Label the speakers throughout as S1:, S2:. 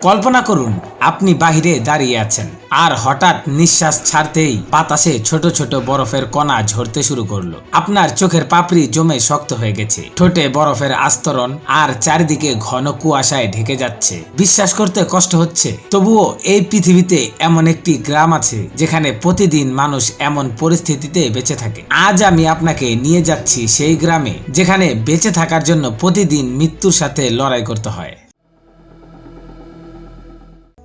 S1: কল্পনা করুন, আপনি বাহিরে দাঁড়িয়ে আছেন, আর হঠাৎ নিঃশ্বাস ছাড়তেই বাতাসে ছোট ছোট বরফের কণা ঝরতে শুরু করল। আপনার চোখের পাপড়ি জমে শক্ত হয়ে গেছে। ঠোঁটে বরফের আস্তরণ আর চারিদিকে ঘন কুয়াশায় ঢেকে যাচ্ছে। বিশ্বাস করতে কষ্ট হচ্ছে। তবুও এই পৃথিবীতে এমন একটি গ্রাম আছে যেখানে প্রতিদিন মানুষ এমন পরিস্থিতিতে বেঁচে থাকে। আজ আমি আপনাকে নিয়ে যাচ্ছি সেই গ্রামে, যেখানে বেঁচে থাকার জন্য প্রতিদিন মৃত্যুর সাথে লড়াই করতে হয়।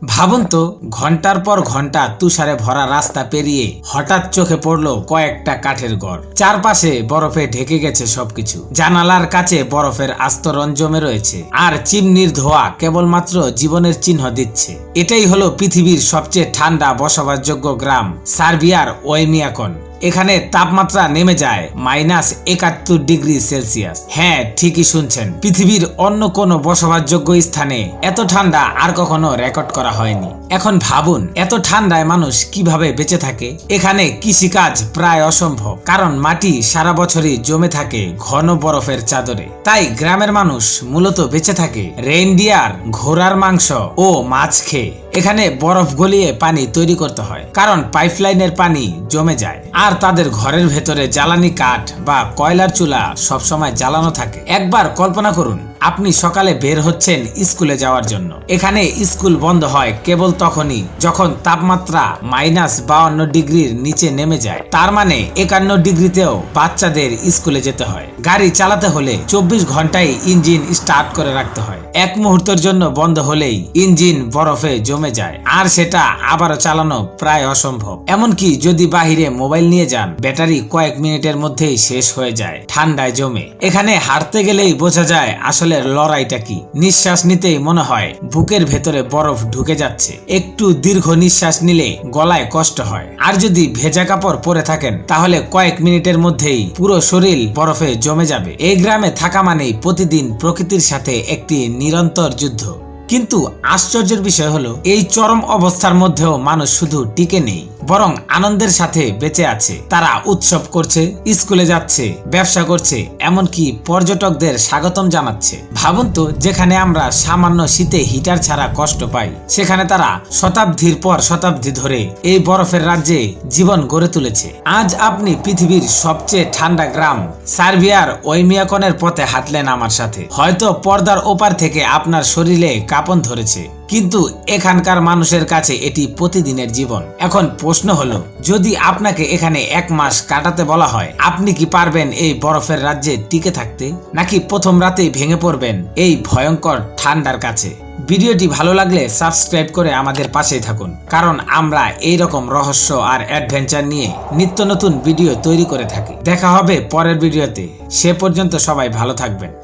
S1: ভাবুন তো, ঘণ্টার পর ঘণ্টা তুষারে ভরা রাস্তা পেরিয়ে হঠাৎ চোখে পড়ল কয়েকটা কাঠের ঘর চারপাশে বরফে ঢেকে গেছে সবকিছু। জানালার কাছে বরফের আস্তরণ জমে রয়েছে। আর চিমনির ধোয়া কেবলমাত্র জীবনের চিহ্ন দিচ্ছে। এটাই হলো পৃথিবীর সবচেয়ে ঠান্ডা বসবাসযোগ্য গ্রাম, সার্বিয়ার ওয়েমিয়াকন এখানে তাপমাত্রা নেমে যায় মাইনাস একাত্তর ডিগ্রি সেলসিয়াস। হ্যাঁ ঠিকই শুনছেন। পৃথিবীর অন্য কোনো বসবাসযোগ্য স্থানে এত ঠান্ডা আর কখনো রেকর্ড করা হয়নি। এখন ভাবুন, এত ঠান্ডায় মানুষ কীভাবে বেঁচে থাকে? এখানে কৃষিকাজ প্রায় অসম্ভব, কারণ মাটি সারা বছরই জমে থাকে ঘন বরফের চাদরে। তাই গ্রামের মানুষ মূলত বেঁচে থাকে রেইনডিয়ার ঘোড়ার মাংস ও মাছ খেয়ে। এখানে বরফ গলিয়ে পানি তৈরি করতে হয়। কারণ পাইপলাইনের পানি জমে যায়। আর তাদের ঘরের ভেতরে জ্বালানি কাঠ বা কয়লার চুলা সবসময় জ্বালানো থাকে। একবার কল্পনা করুন আপনি সকালে বের হচ্ছেন স্কুলে যাওয়ার জন্য। এখানে স্কুল বন্ধ হয় কেবল তখনই, যখন তাপমাত্রা মাইনাস বাউন্ন ডিগ্রির নিচে নেমে যায়। তার মানে একান্ন ডিগ্রিতেও বাচ্চাদের স্কুলে যেতে হয়। গাড়ি চালাতে হলে চব্বিশ ঘন্টায় ইঞ্জিন স্টার্ট করে রাখতে হয়। এক মুহূর্তের জন্য বন্ধ হলেই ইঞ্জিন বরফে জমে যায়। আর সেটা আবারও চালানো প্রায় অসম্ভব। এমনকি যদি বাহিরে মোবাইল নিয়ে যান, ব্যাটারি কয়েক মিনিটের মধ্যেই শেষ হয়ে যায়, ঠান্ডায় জমে। এখানে হাঁটতে গেলেই বোঝা যায় আসলে লড়াইটা কি? নিঃশ্বাস নিতেই মনে হয় বুকের ভেতরে বরফ ঢুকে যাচ্ছে। একটু দীর্ঘ নিঃশ্বাস নিলে গলায় কষ্ট হয়। আর যদি ভেজা কাপড় পরে থাকেন, তাহলে কয়েক মিনিটের মধ্যেই পুরো শরীর বরফে জমে যাবে। এই গ্রামে থাকা মানেই প্রতিদিন প্রকৃতির সাথে একটি নিরন্তর যুদ্ধ। কিন্তু আশ্চর্যের বিষয় হলো, এই চরম অবস্থার মধ্যেও মানুষ শুধু টিকে নেই। বরং আনন্দের সাথে বেঁচে আছে। তারা উৎসব করছে, স্কুলে যাচ্ছে, ব্যবসা করছে, এমনকি পর্যটকদের স্বাগতম জানাচ্ছে। ভাবুন তো, যেখানে আমরা সামান্য শীতে হিটার ছাড়া কষ্ট পাই, সেখানে তারা শতাব্দীর পর শতাব্দী ধরে এই বরফের রাজ্যে জীবন গড়ে তুলেছে। আজ আপনি পৃথিবীর সবচেয়ে ঠান্ডা গ্রাম, সার্বিয়ার ওইমিয়াকনের পথে হাঁটলেন আমার সাথে। হয়তো পর্দার ওপার থেকে আপনার শরীরে কাঁপন ধরেছে। কিন্তু এখানকার মানুষের কাছে এটি প্রতিদিনের জীবন। এখন প্রশ্ন হলো, যদি আপনাকে এখানে এক মাস কাটাতে বলা হয়, আপনি কি পারবেন এই বরফের রাজ্যে টিকে থাকতে? নাকি প্রথম রাতেই ভেঙে পড়বেন এই ভয়ঙ্কর ঠান্ডার কাছে? ভিডিওটি ভালো লাগলে সাবস্ক্রাইব করে আমাদের পাশেই থাকুন। কারণ আমরা এই রকম রহস্য আর অ্যাডভেঞ্চার নিয়ে নিত্য নতুন ভিডিও তৈরি করে থাকি। দেখা হবে পরের ভিডিওতে। সে পর্যন্ত সবাই ভালো থাকবেন।